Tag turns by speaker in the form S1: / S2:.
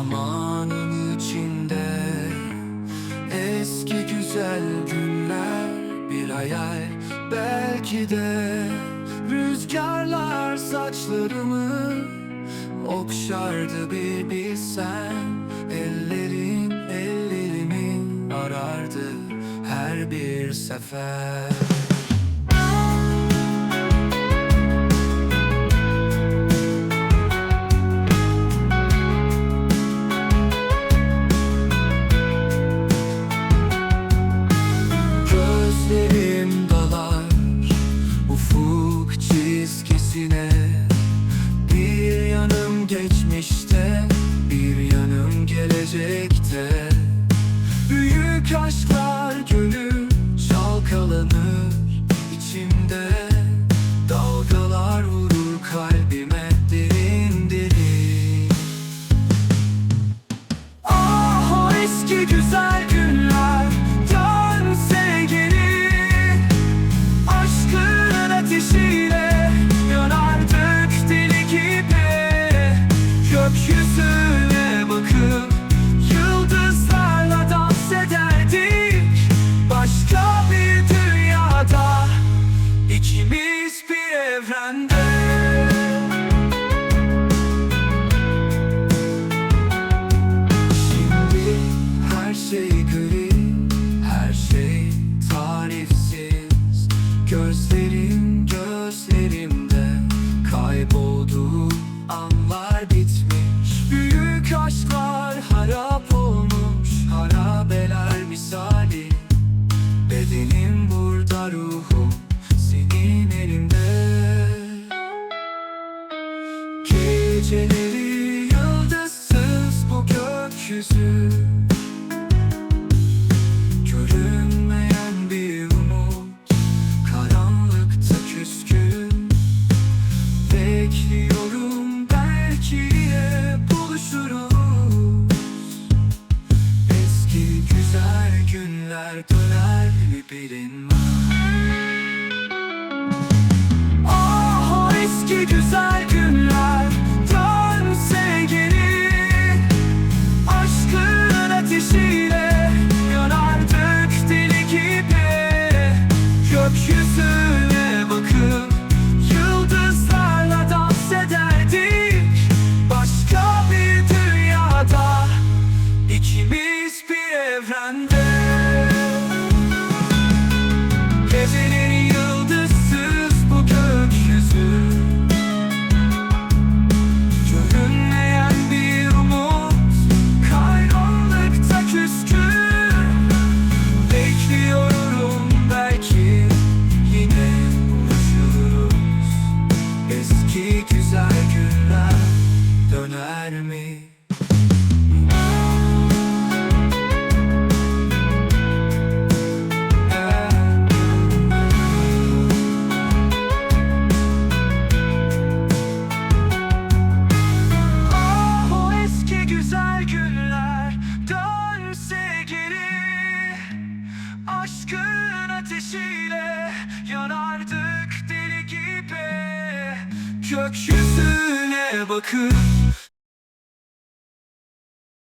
S1: Zamanın içinde Eski güzel günler bir hayal Belki de rüzgarlar saçlarımı Okşardı bir bilsen. Ellerin ellerimin arardı her bir sefer. geçmişte Bir yanım gelecekte. Gözlerin gözlerimde Kayboldu. Anlar bitmiş Büyük aşklar harap olmuş. Harabeler misali Bedenim burada ruhum Senin elimde. Geceleri yıldızsız bu gökyüzü Gökyüzüne bakıp